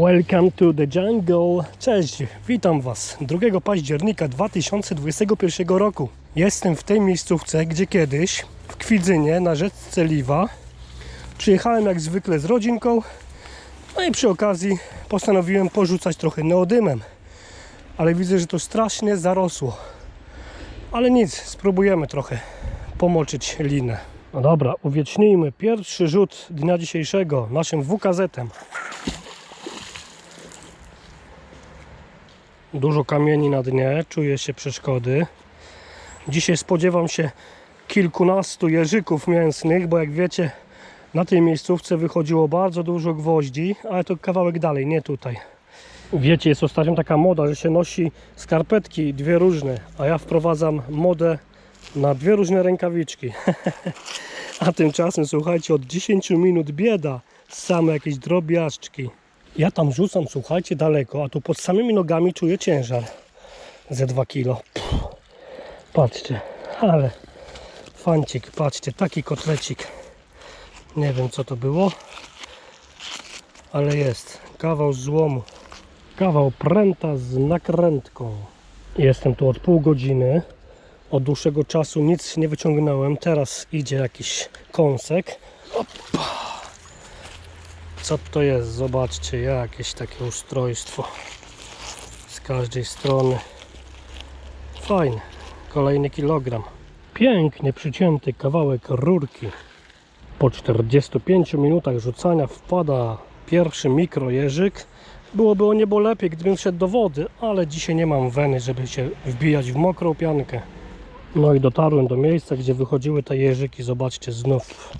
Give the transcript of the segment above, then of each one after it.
Welcome to the jungle. Cześć, witam Was 2 października 2021 roku. Jestem w tej miejscówce, gdzie kiedyś w Kwidzynie na rzeczce Liwa przyjechałem jak zwykle z rodzinką. No i przy okazji postanowiłem porzucać trochę neodymem. Ale widzę, że to strasznie zarosło. Ale nic, spróbujemy trochę pomoczyć linę. No dobra, uwiecznijmy pierwszy rzut dnia dzisiejszego naszym WKZ-em. Dużo kamieni na dnie, czuję się przeszkody. Dzisiaj spodziewam się kilkunastu jeżyków mięsnych, bo jak wiecie, na tej miejscówce wychodziło bardzo dużo gwoździ, ale to kawałek dalej, nie tutaj. Wiecie, jest ostatnio taka moda, że się nosi skarpetki dwie różne, a ja wprowadzam modę na dwie różne rękawiczki. a tymczasem, słuchajcie, od 10 minut bieda, same jakieś drobiażdżki. Ja tam rzucam, słuchajcie, daleko, a tu pod samymi nogami czuję ciężar. Ze 2 kilo. Pff. Patrzcie, ale fancik, patrzcie, taki kotlecik. Nie wiem co to było, ale jest. Kawał złomu. Kawał pręta z nakrętką. Jestem tu od pół godziny. Od dłuższego czasu nic nie wyciągnąłem. Teraz idzie jakiś kąsek. Opa. Co to jest? Zobaczcie, jakieś takie ustrojstwo z każdej strony. Fajne. Kolejny kilogram. Pięknie przycięty kawałek rurki. Po 45 minutach rzucania wpada pierwszy mikrojeżyk. Byłoby o niebo lepiej, gdybym szedł do wody, ale dzisiaj nie mam weny, żeby się wbijać w mokrą piankę. No i dotarłem do miejsca, gdzie wychodziły te jeżyki. Zobaczcie, znów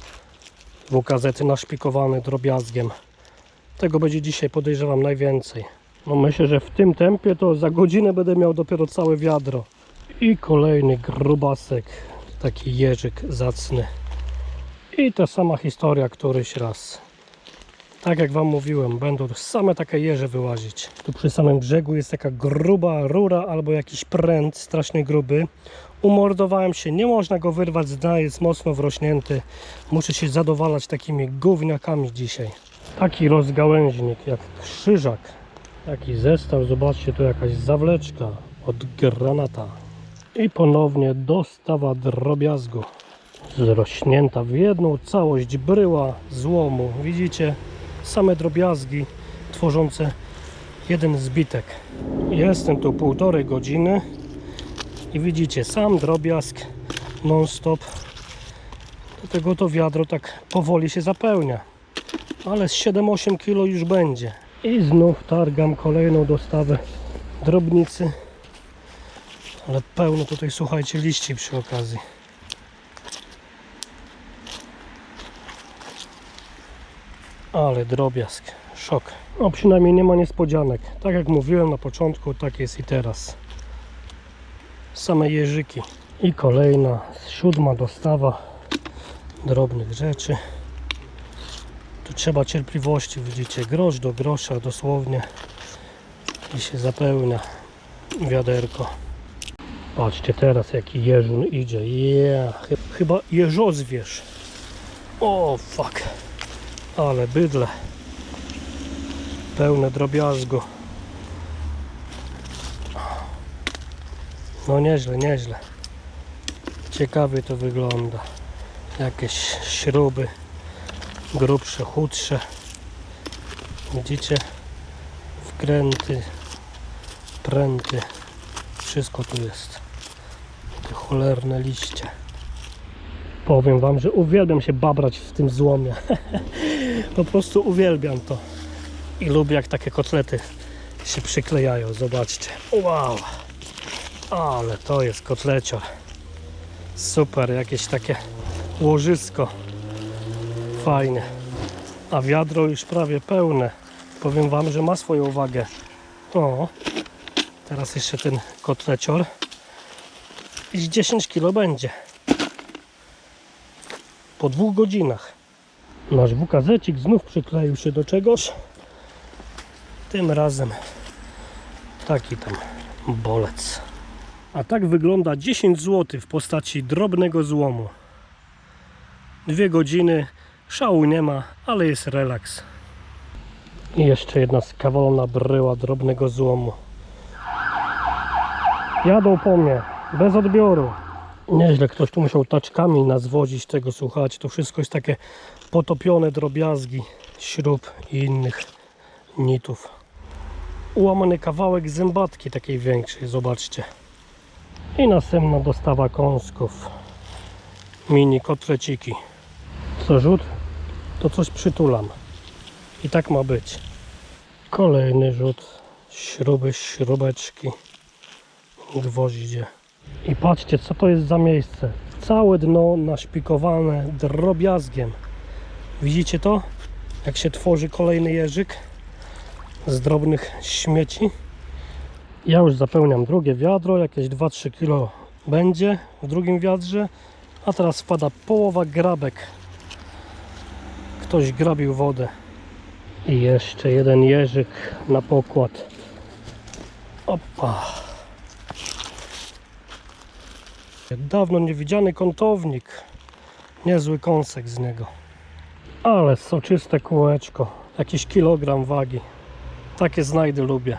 WKZ naszpikowane drobiazgiem. Tego będzie dzisiaj podejrzewam najwięcej. No myślę, że w tym tempie to za godzinę będę miał dopiero całe wiadro. I kolejny grubasek, taki jeżyk zacny. I ta sama historia któryś raz. Tak jak Wam mówiłem, będą same takie jeże wyłazić. Tu przy samym brzegu jest taka gruba rura albo jakiś pręt strasznie gruby. Umordowałem się, nie można go wyrwać z dna, jest mocno wrośnięty. Muszę się zadowalać takimi gówniakami dzisiaj. Taki rozgałęźnik jak krzyżak. Taki zestaw, zobaczcie, tu jakaś zawleczka od granata. I ponownie dostawa drobiazgu. Zrośnięta w jedną całość bryła złomu. Widzicie? Same drobiazgi tworzące jeden zbitek. Jestem tu półtorej godziny i widzicie, sam drobiazg non-stop. Dlatego to wiadro tak powoli się zapełnia. Ale z 7-8 kg już będzie. I znów targam kolejną dostawę drobnicy. Ale pełno tutaj, słuchajcie, liści przy okazji. Ale drobiazg, szok. No przynajmniej nie ma niespodzianek. Tak jak mówiłem na początku, tak jest i teraz. Same jeżyki. I kolejna, siódma dostawa drobnych rzeczy. Tu trzeba cierpliwości, widzicie, grosz do grosza dosłownie i się zapełnia wiaderko. Patrzcie teraz jaki jeżun idzie, yeah. Chy- chyba jeżozwierz. O fuck, ale bydle. Pełne drobiazgu. No nieźle, nieźle. Ciekawie to wygląda. Jakieś śruby grubsze, chudsze. Widzicie? Wkręty, pręty. Wszystko tu jest. Te cholerne liście. Powiem Wam, że uwielbiam się babrać w tym złomie. po prostu uwielbiam to. I lubię jak takie kotlety się przyklejają. Zobaczcie. Wow! Ale to jest kotlecior. Super, jakieś takie łożysko. Fajne. A wiadro już prawie pełne. Powiem Wam, że ma swoją wagę. O, teraz jeszcze ten kotlecior. I z 10 kg będzie. Po dwóch godzinach. Nasz WKZ-cik znów przykleił się do czegoś. Tym razem taki tam bolec. A tak wygląda 10 zł w postaci drobnego złomu. Dwie godziny, szału nie ma, ale jest relaks. I jeszcze jedna skawalona bryła drobnego złomu. Jadą po mnie, bez odbioru. Nieźle ktoś tu musiał taczkami nas wozić tego, słuchać. To wszystko jest takie potopione drobiazgi śrub i innych nitów. Ułamany kawałek zębatki takiej większej, zobaczcie. I następna dostawa kąsków. Mini kotleciki. Co rzut? To coś przytulam. I tak ma być. Kolejny rzut. Śruby, śrubeczki. Gwoździe. I patrzcie, co to jest za miejsce. Całe dno naszpikowane drobiazgiem. Widzicie to? Jak się tworzy kolejny jeżyk z drobnych śmieci. Ja już zapełniam drugie wiadro, jakieś 2-3 kg będzie w drugim wiadrze, a teraz wpada połowa grabek. Ktoś grabił wodę. I jeszcze jeden jeżyk na pokład. Opa. Dawno niewidziany kątownik. Niezły kąsek z niego. Ale soczyste kółeczko. Jakiś kilogram wagi. Takie znajdy lubię.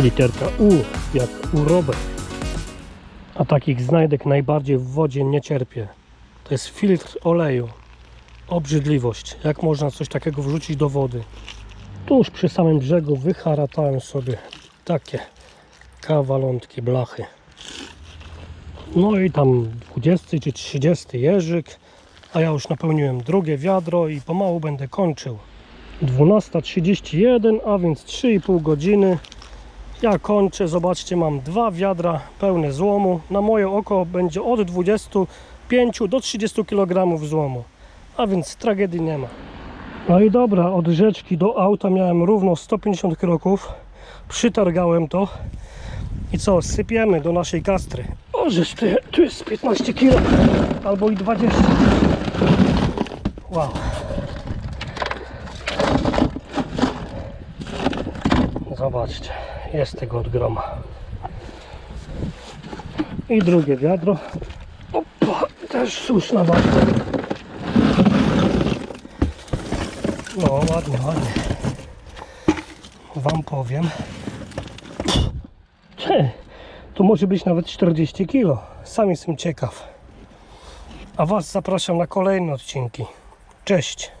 Literka U jak urobek. A takich znajdek najbardziej w wodzie nie cierpię. To jest filtr oleju. Obrzydliwość. Jak można coś takiego wrzucić do wody? Tuż przy samym brzegu wyharatałem sobie takie kawalątki blachy. No i tam 20 czy 30 jeżyk, a ja już napełniłem drugie wiadro i pomału będę kończył. 12.31, a więc 3,5 godziny. Ja kończę, zobaczcie, mam dwa wiadra pełne złomu. Na moje oko będzie od 25 do 30 kg złomu, a więc tragedii nie ma. No i dobra, od rzeczki do auta miałem równo 150 kroków. Przytargałem to. I co, sypiemy do naszej kastry. O, żeż tu, tu jest 15 kg, albo i 20. Wow. Zobaczcie, jest tego od groma. I drugie wiadro. Opa, też słuszna bardzo. No, ładnie, ładnie. Wam powiem. Cze, to może być nawet 40 kg. Sam jestem ciekaw. A Was zapraszam na kolejne odcinki. Cześć.